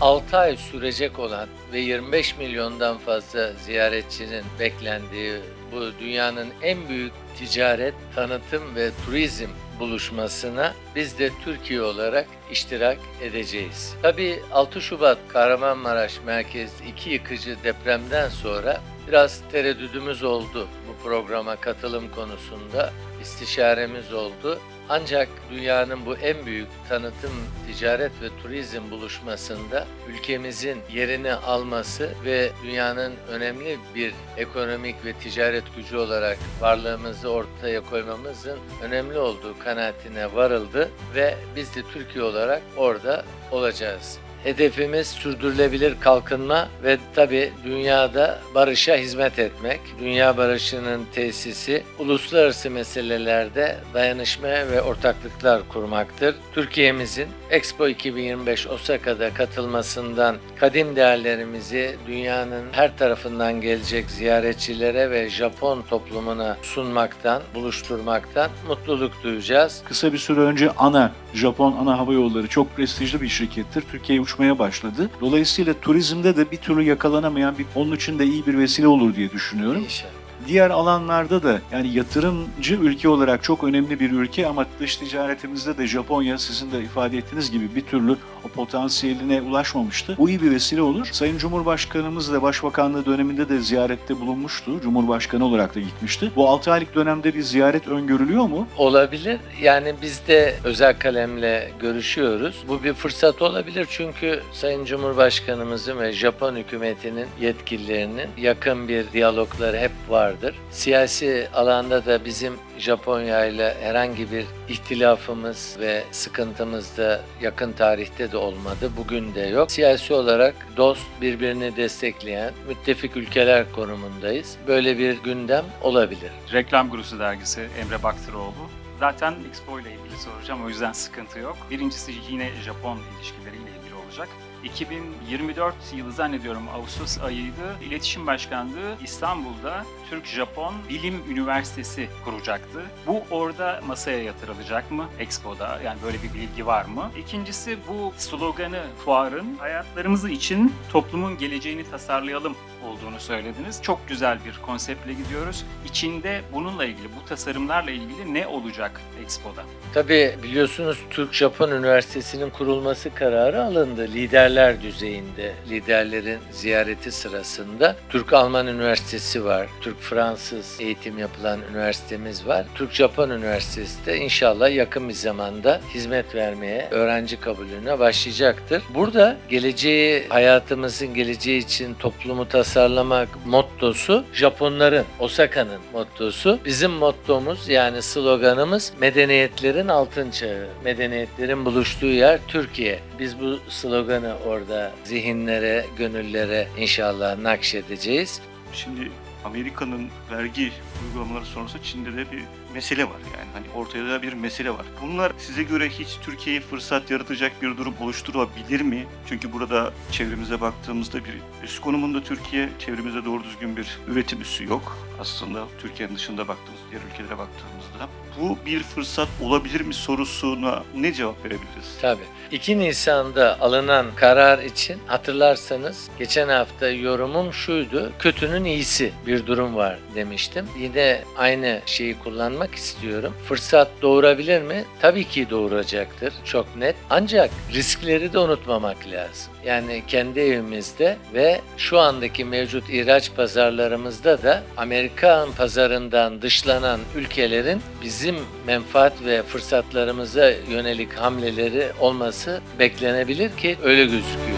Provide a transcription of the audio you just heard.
6 ay sürecek olan ve 25 milyondan fazla ziyaretçinin beklendiği bu dünyanın en büyük ticaret, tanıtım ve turizm buluşmasına biz de Türkiye olarak iştirak edeceğiz. Tabii 6 Şubat Kahramanmaraş merkez iki yıkıcı depremden sonra biraz tereddüdümüz oldu bu programa katılım konusunda istişaremiz oldu. Ancak dünyanın bu en büyük tanıtım, ticaret ve turizm buluşmasında ülkemizin yerini alması ve dünyanın önemli bir ekonomik ve ticaret gücü olarak varlığımızı ortaya koymamızın önemli olduğu kanaatine varıldı ve biz de Türkiye olarak orada olacağız. Hedefimiz sürdürülebilir kalkınma ve tabi dünyada barışa hizmet etmek. Dünya barışının tesisi uluslararası meselelerde dayanışmaya ve ortaklıklar kurmaktır. Türkiye'mizin Expo 2025 Osaka'da katılmasından kadim değerlerimizi dünyanın her tarafından gelecek ziyaretçilere ve Japon toplumuna sunmaktan, buluşturmaktan mutluluk duyacağız. Kısa bir süre önce ANA, Japon Ana Hava Yolları çok prestijli bir şirkettir. Türkiye'ye uçmaya başladı. Dolayısıyla turizmde de bir türlü yakalanamayan bir onun için de iyi bir vesile olur diye düşünüyorum. İnşallah. Diğer alanlarda da yani yatırımcı ülke olarak çok önemli bir ülke ama dış ticaretimizde de Japonya sizin de ifade ettiğiniz gibi bir türlü o potansiyeline ulaşmamıştı. Bu iyi bir vesile olur. Sayın Cumhurbaşkanımız da Başbakanlığı döneminde de ziyarette bulunmuştu. Cumhurbaşkanı olarak da gitmişti. Bu 6 aylık dönemde bir ziyaret öngörülüyor mu? Olabilir. Yani biz de özel kalemle görüşüyoruz. Bu bir fırsat olabilir çünkü Sayın Cumhurbaşkanımızın ve Japon hükümetinin yetkililerinin yakın bir diyalogları hep vardır. Siyasi alanda da bizim Japonya ile herhangi bir ihtilafımız ve sıkıntımız da yakın tarihte de olmadı. Bugün de yok. Siyasi olarak dost, birbirini destekleyen müttefik ülkeler konumundayız. Böyle bir gündem olabilir. Reklam Gurusu dergisi Emre Baktıroğlu. Zaten Expo ile ilgili soracağım o yüzden sıkıntı yok. Birincisi yine Japon ilişkileriyle ilgili olacak. 2024 yılı zannediyorum Ağustos ayıydı. İletişim Başkanlığı İstanbul'da Türk-Japon Bilim Üniversitesi kuracaktı. Bu orada masaya yatırılacak mı Expo'da? Yani böyle bir bilgi var mı? İkincisi bu sloganı fuarın hayatlarımız için toplumun geleceğini tasarlayalım olduğunu söylediniz. Çok güzel bir konseptle gidiyoruz. İçinde bununla ilgili, bu tasarımlarla ilgili ne olacak Expo'da? Tabii biliyorsunuz Türk-Japon Üniversitesi'nin kurulması kararı alındı liderler düzeyinde. Liderlerin ziyareti sırasında Türk-Alman Üniversitesi var, Türk-Fransız eğitim yapılan üniversitemiz var. Türk-Japon Üniversitesi de inşallah yakın bir zamanda hizmet vermeye, öğrenci kabulüne başlayacaktır. Burada geleceği, hayatımızın geleceği için toplumu tasarlamak mottosu Japonların, Osaka'nın mottosu. Bizim mottomuz yani sloganımız medeniyetlerin altın çağı, medeniyetlerin buluştuğu yer Türkiye. Biz bu sloganı orada zihinlere, gönüllere inşallah nakşedeceğiz. Şimdi Amerika'nın vergi uygulamaları sonrası Çin'de de bir mesele var yani hani ortada da bir mesele var. Bunlar size göre hiç Türkiye'ye fırsat yaratacak bir durum oluşturabilir mi? Çünkü burada çevremize baktığımızda bir üst konumunda Türkiye, çevremizde doğru düzgün bir üretim üssü yok. Aslında Türkiye'nin dışında baktığımız diğer ülkelere baktığımızda bu bir fırsat olabilir mi sorusuna ne cevap verebiliriz? Tabii. 2 Nisan'da alınan karar için hatırlarsanız geçen hafta yorumum şuydu. Kötünün iyisi bir durum var demiştim. Yine aynı şeyi kullanmak istiyorum. Fırsat doğurabilir mi? Tabii ki doğuracaktır. Çok net. Ancak riskleri de unutmamak lazım. Yani kendi evimizde ve şu andaki mevcut ihraç pazarlarımızda da Amerikan pazarından dışlanan ülkelerin bizim menfaat ve fırsatlarımıza yönelik hamleleri olması beklenebilir ki öyle gözüküyor.